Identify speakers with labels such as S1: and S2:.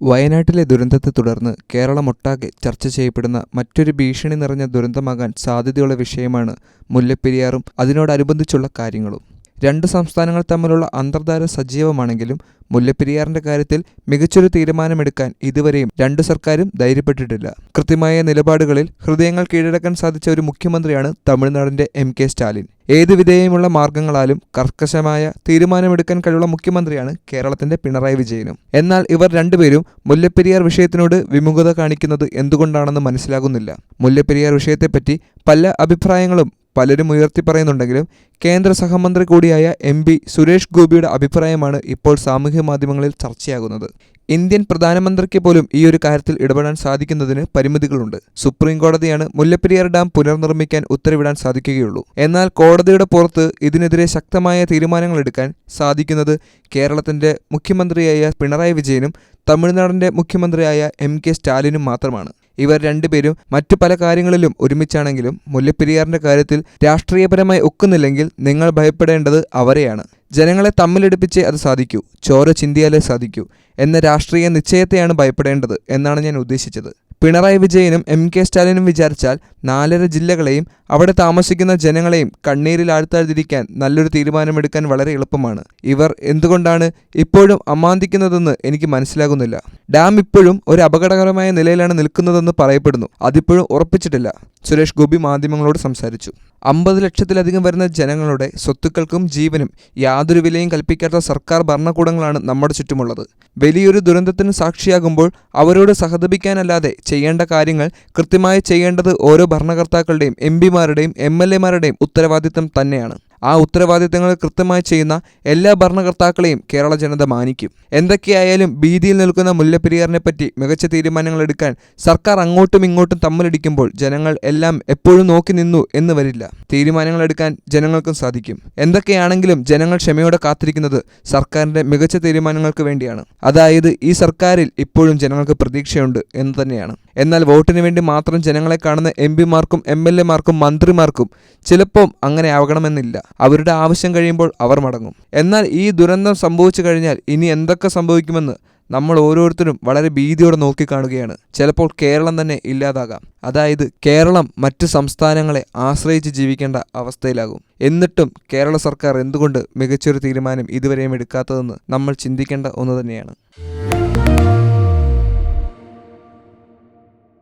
S1: വയനാട്ടിലെ ദുരന്തത്തെ തുടർന്ന് കേരളമൊട്ടാകെ ചർച്ച ചെയ്യപ്പെടുന്ന മറ്റൊരു ഭീഷണി നിറഞ്ഞ ദുരന്തമാകാൻ സാധ്യതയുള്ള വിഷയമാണ് മുല്ലപ്പെരിയാറും അതിനോടനുബന്ധിച്ചുള്ള കാര്യങ്ങളും. രണ്ട് സംസ്ഥാനങ്ങൾ തമ്മിലുള്ള അന്തർധാര സജീവമാണെങ്കിലും മുല്ലപ്പെരിയാറിന്റെ കാര്യത്തിൽ മികച്ചൊരു തീരുമാനമെടുക്കാൻ ഇതുവരെയും രണ്ട് സർക്കാരും ധൈര്യപ്പെട്ടിട്ടില്ല. കൃത്യമായ നിലപാടുകളിൽ ഹൃദയങ്ങൾ കീഴടക്കാൻ സാധിച്ച ഒരു മുഖ്യമന്ത്രിയാണ് തമിഴ്നാടിന്റെ എം കെ സ്റ്റാലിൻ. ഏതു വിധേയമുള്ള മാർഗങ്ങളാലും കർക്കശമായ തീരുമാനമെടുക്കാൻ കഴിവുള്ള മുഖ്യമന്ത്രിയാണ് കേരളത്തിന്റെ പിണറായി വിജയനും. എന്നാൽ ഇവർ രണ്ടുപേരും മുല്ലപ്പെരിയാർ വിഷയത്തിനോട് വിമുഖത കാണിക്കുന്നത് എന്തുകൊണ്ടാണെന്ന് മനസ്സിലാകുന്നില്ല. മുല്ലപ്പെരിയാർ വിഷയത്തെപ്പറ്റി പല അഭിപ്രായങ്ങളും പലരും ഉയർത്തി പറയുന്നുണ്ടെങ്കിലും കേന്ദ്ര സഹമന്ത്രി കൂടിയായ എം പി സുരേഷ് ഗോപിയുടെ അഭിപ്രായമാണ് ഇപ്പോൾ സാമൂഹ്യ മാധ്യമങ്ങളിൽ ചർച്ചയാകുന്നത്. ഇന്ത്യൻ പ്രധാനമന്ത്രിക്ക് പോലും ഈ ഒരു കാര്യത്തിൽ ഇടപെടാൻ സാധിക്കുന്നതിന് പരിമിതികളുണ്ട്. സുപ്രീം കോടതിയാണ് മുല്ലപ്പെരിയാർ ഡാം പുനർനിർമ്മിക്കാൻ ഉത്തരവിടാൻ സാധിക്കുകയുള്ളൂ. എന്നാൽ കോടതിയുടെ പുറത്ത് ഇതിനെതിരെ ശക്തമായ തീരുമാനങ്ങൾ എടുക്കാൻ സാധിക്കുന്നത് കേരളത്തിന്റെ മുഖ്യമന്ത്രിയായ പിണറായി വിജയനും തമിഴ്നാടിന്റെ മുഖ്യമന്ത്രിയായ എം കെ സ്റ്റാലിനും മാത്രമാണ്. ഇവർ രണ്ടുപേരും മറ്റു പല കാര്യങ്ങളിലും ഒരുമിച്ചാണെങ്കിലും മുല്ലപ്പെരിയാറിന്റെ കാര്യത്തിൽ രാഷ്ട്രീയപരമായി ഒക്കുന്നില്ലെങ്കിൽ നിങ്ങൾ ഭയപ്പെടേണ്ടത് അവരെയാണ്. ജനങ്ങളെ തമ്മിലെടുപ്പിച്ചേ അത് സാധിക്കൂ ചോര ചിന്തിയാലേ സാധിക്കൂ എന്ന രാഷ്ട്രീയ നിശ്ചയത്തെയാണ് ഭയപ്പെടേണ്ടത് എന്നാണ് ഞാൻ ഉദ്ദേശിച്ചത്. പിണറായി വിജയനും എം കെ സ്റ്റാലിനും വിചാരിച്ചാൽ നാലര ജില്ലകളെയും അവിടെ താമസിക്കുന്ന ജനങ്ങളെയും കണ്ണീരിൽ ആഴ്ത്താതിരിക്കാൻ നല്ലൊരു തീരുമാനമെടുക്കാൻ വളരെ എളുപ്പമാണ്. ഇവർ എന്തുകൊണ്ടാണ് ഇപ്പോഴും അമാന്തിക്കുന്നതെന്ന് എനിക്ക് മനസ്സിലാകുന്നില്ല. ഡാം ഇപ്പോഴും ഒരു അപകടകരമായ നിലയിലാണ് നിൽക്കുന്നതെന്ന് പറയപ്പെടുന്നു. അതിപ്പോഴും ഉറപ്പിച്ചിട്ടില്ല. സുരേഷ് ഗോപി മാധ്യമങ്ങളോട് സംസാരിച്ചു. അമ്പത് ലക്ഷത്തിലധികം വരുന്ന ജനങ്ങളുടെ സ്വത്തുക്കൾക്കും ജീവനും യാതൊരു വിലയും കൽപ്പിക്കാത്ത സർക്കാർ ഭരണകൂടങ്ങളാണ് നമ്മുടെ ചുറ്റുമുള്ളത്. വലിയൊരു ദുരന്തത്തിന് സാക്ഷിയാകുമ്പോൾ അവരോട് സഹതപിക്കാനല്ലാതെ ചെയ്യേണ്ട കാര്യങ്ങൾ കൃത്യമായി ചെയ്യേണ്ടത് ഓരോ ഭരണകർത്താക്കളുടെയും എം പിമാരുടെയും എം എൽ എമാരുടെയും ഉത്തരവാദിത്തം തന്നെയാണ് ആ ഉത്തരവാദിത്തങ്ങൾ കൃത്യമായി ചെയ്യുന്ന എല്ലാ ഭരണകർത്താക്കളെയും കേരള ജനത മാനിക്കും. എന്തൊക്കെയായാലും ഭീതിയിൽ നിൽക്കുന്ന മുല്ലപ്പെരിയാറിനെ പറ്റി മികച്ച തീരുമാനങ്ങൾ എടുക്കാൻ സർക്കാർ അങ്ങോട്ടും ഇങ്ങോട്ടും തമ്മിലടിക്കുമ്പോൾ ജനങ്ങൾ എല്ലാം എപ്പോഴും നോക്കി നിന്നു എന്ന് വരില്ല. തീരുമാനങ്ങൾ എടുക്കാൻ ജനങ്ങൾക്കും സാധിക്കും. എന്തൊക്കെയാണെങ്കിലും ജനങ്ങൾ ക്ഷമയോടെ കാത്തിരിക്കുന്നത് സർക്കാരിന്റെ മികച്ച തീരുമാനങ്ങൾക്ക് വേണ്ടിയാണ്. അതായത് ഈ സർക്കാരിൽ ഇപ്പോഴും ജനങ്ങൾക്ക് പ്രതീക്ഷയുണ്ട് എന്ന് തന്നെയാണ്. എന്നാൽ വോട്ടിന് വേണ്ടി മാത്രം ജനങ്ങളെ കാണുന്ന എം പിമാർക്കും എം എൽ എമാർക്കും മന്ത്രിമാർക്കും ചിലപ്പോൾ അങ്ങനെ ആവണമെന്നില്ല. അവരുടെ ആവശ്യം കഴിയുമ്പോൾ അവർ മടങ്ങും. എന്നാൽ ഈ ദുരന്തം സംഭവിച്ചു കഴിഞ്ഞാൽ ഇനി എന്തൊക്കെ സംഭവിക്കുമെന്ന് നമ്മൾ ഓരോരുത്തരും വളരെ ഭീതിയോടെ നോക്കിക്കാണുകയാണ്. ചിലപ്പോൾ കേരളം തന്നെ ഇല്ലാതാകാം. അതായത് കേരളം മറ്റ് സംസ്ഥാനങ്ങളെ ആശ്രയിച്ച് ജീവിക്കേണ്ട അവസ്ഥയിലാകും. എന്നിട്ടും കേരള സർക്കാർ എന്തുകൊണ്ട് മികച്ചൊരു തീരുമാനം ഇതുവരെയും എടുക്കാത്തതെന്ന് നമ്മൾ ചിന്തിക്കേണ്ട ഒന്ന് തന്നെയാണ്.